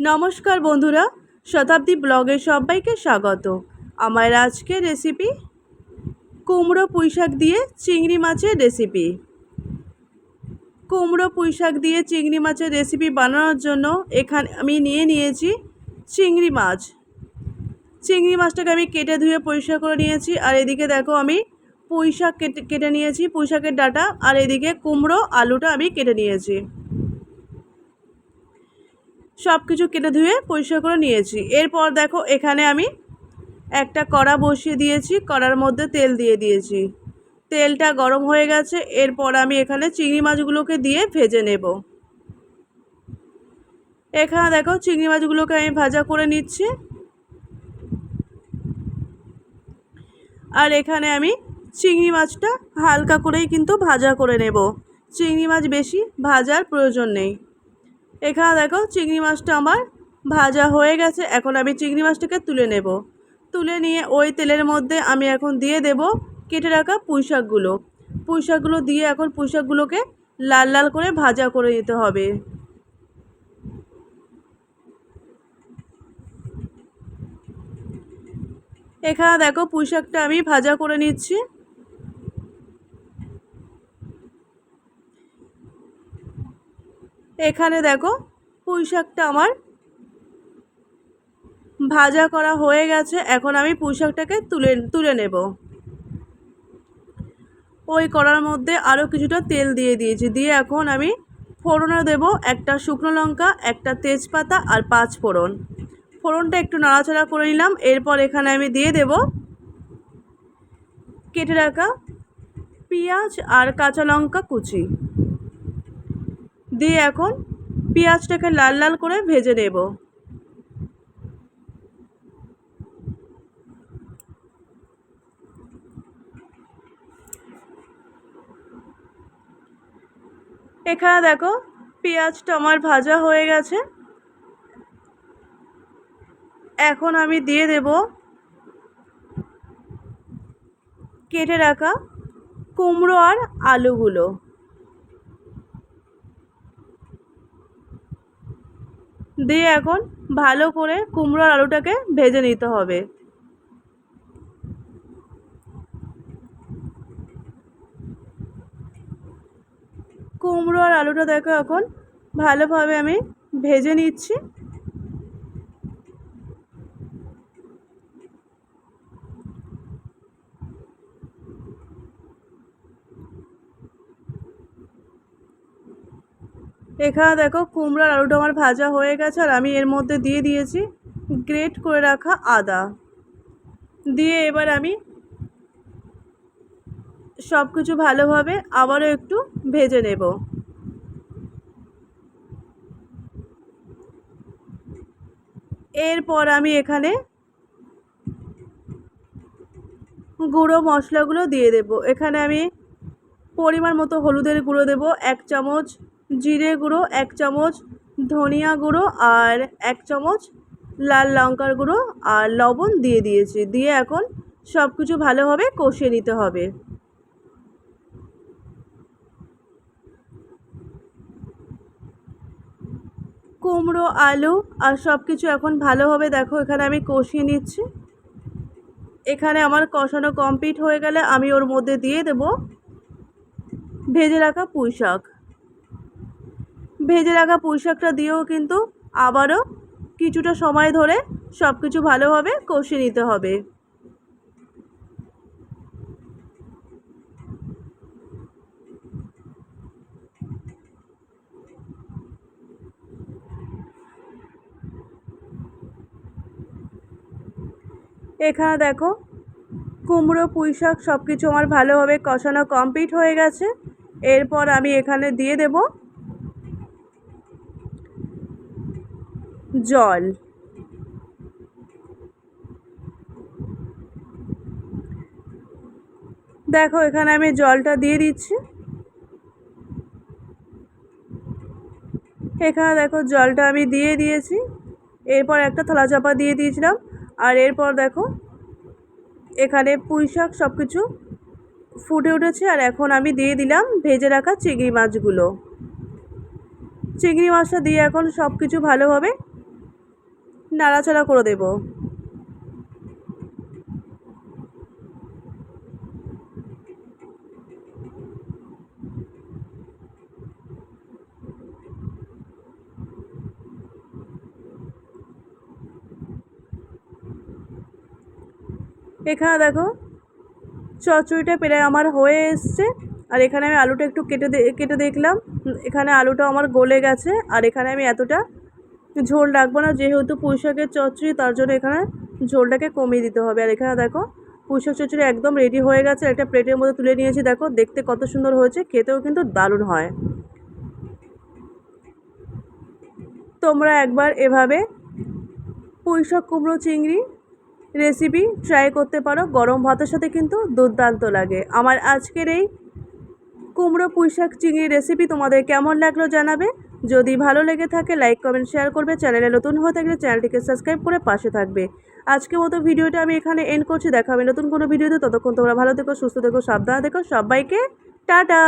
নমস্কার বন্ধুরা, শতাব্দী ব্লগে সবাইকে স্বাগত। আমার আজকের রেসিপি কুমড়ো পুঁইশাক দিয়ে চিংড়ি মাছের রেসিপি কুমড়ো পুঁইশাক দিয়ে চিংড়ি মাছের রেসিপি বানানোর জন্য এখানে, আমি নিয়ে নিয়েছি চিংড়ি মাছ। চিংড়ি মাছটাকে আমি কেটে ধুয়ে পরিষ্কার করে নিয়েছি, আর এদিকে দেখো আমি পুঁই শাক কেটে কেটে নিয়েছি পুঁই শাকের ডাটা, আর এদিকে কুমড়ো, আলুটা আমি কেটে নিয়েছি। সব কিছু কেটে ধুয়ে পরিষ্কার করে নিয়েছি। এরপর দেখো, এখানে আমি একটা কড়া বসিয়ে দিয়েছি, কড়ার মধ্যে তেল দিয়ে দিয়েছি। তেলটা গরম হয়ে গেছে, এরপর আমি এখানে চিংড়ি মাছগুলোকে দিয়ে ভেজে নেব। এখানে দেখো, চিংড়ি মাছগুলোকে আমি ভাজা করে নিচ্ছি। আর এখানে আমি চিংড়ি মাছটা হালকা করেই কিন্তু ভাজা করে নেব। চিংড়ি মাছ বেশি ভাজার প্রয়োজন নেই। এখানে দেখো চিংড়ি মাছটা আমার ভাজা হয়ে গেছে। এখন আমি চিংড়ি মাছটাকে তুলে নেব। তুলে নিয়ে ওই তেলের মধ্যে আমি এখন দিয়ে দেব কেটে রাখা পুঁইশাকগুলো। পুঁইশাকগুলো দিয়ে এখন পুঁই শাকগুলোকে লাল লাল করে ভাজা করে নিতে হবে। এখানে দেখো পুঁই শাকটা আমি ভাজা করে নিচ্ছি। এখানে দেখো পুঁই শাকটা আমার ভাজা করা হয়ে গেছে। এখন আমি পুঁই শাকটাকে তুলে তুলে নেব। ওই কড়ার মধ্যে আরও কিছুটা তেল দিয়ে দিয়েছি। দিয়ে এখন আমি ফোড়নে দেব একটা শুকনো লঙ্কা, একটা তেজপাতা আর পাঁচ ফোড়ন। ফোড়নটা একটু নাড়াচাড়া করে নিলাম। এরপর এখানে আমি দিয়ে দেব কেটে রাখা পেঁয়াজ আর কাঁচা লঙ্কা কুচি। দিয়ে এখন পেঁয়াজটাকে লাল লাল করে ভেজে নেব। এখানে দেখো পেঁয়াজটা আমার ভাজা হয়ে গেছে। এখন আমি দিয়ে দেব কেটে রাখা কুমড়ো আর আলুগুলো। দিয়ে এখন ভালো করে কুমড়োর আলুটাকে ভেজে নিতে হবে। কুমড়ো আর আলুটা দেখো এখন ভালোভাবে আমি ভেজে নিচ্ছি। এখানে দেখো, কুমড়ার আলুটা আমার ভাজা হয়ে গেছে আর আমি এর মধ্যে দিয়ে দিয়েছি গ্রেট করে রাখা আদা। দিয়ে এবার আমি সব কিছু ভালোভাবে আবারও একটু ভেজে নেব। এরপর আমি এখানে গুঁড়ো মশলাগুলো দিয়ে দেব। এখানে আমি পরিমাণ মতো হলুদের গুঁড়ো দেব, এক চামচ জিরে গুঁড়ো, এক চামচ ধনিয়া গুঁড়ো আর এক চামচ লাল লঙ্কার গুঁড়ো আর লবণ দিয়ে দিয়েছি। দিয়ে এখন সব কিছু ভালোভাবে কষিয়ে নিতে হবে। কুমড়ো, আলু আর সব কিছু এখন ভালোভাবে দেখো, এখানে আমি কষিয়ে নিচ্ছি। এখানে আমার কষানো কমপ্লিট হয়ে গেলে আমি ওর মধ্যে দিয়ে দেব ভেজে রাখা পুঁই শাক ভেজে রাখা পুঁই শাকটা দিয়েও কিন্তু আবারও কিছুটা সময় ধরে সব কিছু ভালোভাবে কষিয়ে নিতে হবে। এখানে দেখো, কুমড়ো পুঁই শাক সব কিছু আমার ভালোভাবে কষানো কমপ্লিট হয়ে গেছে। এরপর আমি এখানে দিয়ে দেব জল। দেখো, এখানে আমি জলটা দিয়ে দিচ্ছি। এখানে দেখো, জলটা আমি দিয়ে দিয়েছি। এরপর একটা থালা চাপা দিয়ে দিয়েছিলাম। আর এরপর দেখো, এখানে পুঁই শাক সব কিছু ফুটে উঠেছে। আর এখন আমি দিয়ে দিলাম ভেজে রাখা চিংড়ি মাছগুলো। চিংড়ি মাছটা দিয়ে এখন সব কিছু ভালোভাবে নাড়াচাড়া করে দেবো। এখানে দেখো, চচ্চড়িটা প্রায় আমার হয়ে এসছে। আর এখানে আমি আলুটা একটু কেটে কেটে দেখলাম। এখানে আলুটা আমার গলে গেছে। আর এখানে আমি এতটা ঝোল রাখব না, যেহেতু পুঁই শাকের চচ্চড়ি, তার জন্য এখানে ঝোলটাকে কমিয়ে দিতে হবে। আর এখানে দেখো পুঁই শাক চচ্চড়ি একদম রেডি হয়ে গেছে, একটা প্লেটের মধ্যে তুলে নিয়েছি। দেখো, দেখতে কত সুন্দর হয়েছে, খেতেও কিন্তু দারুণ হয়। তোমরা একবার এভাবে পুঁই শাক কুমড়ো, চিংড়ি রেসিপি ট্রাই করতে পারো। গরম ভাতের সাথে কিন্তু দুর্দান্ত লাগে। আমার আজকের এই কুমড়ো পুঁই শাক চিংড়ি রেসিপি তোমাদের কেমন লাগল জানাবে? যদি ভালো লেগে থাকে লাইক কমেন্ট শেয়ার করবে। চ্যানেলে নতুন হয়ে থাকলে চ্যানেলটিকে সাবস্ক্রাইব করে পাশে থাকবে। আজকে মতো ভিডিওটা আমি এখানে এন্ড করছি। দেখাবে নতুন কোনো ভিডিওতে। ততক্ষণ তোমরা ভালো থেকো, সুস্থ থেকো, সাবধানে দেখো সবাইকে টাটা!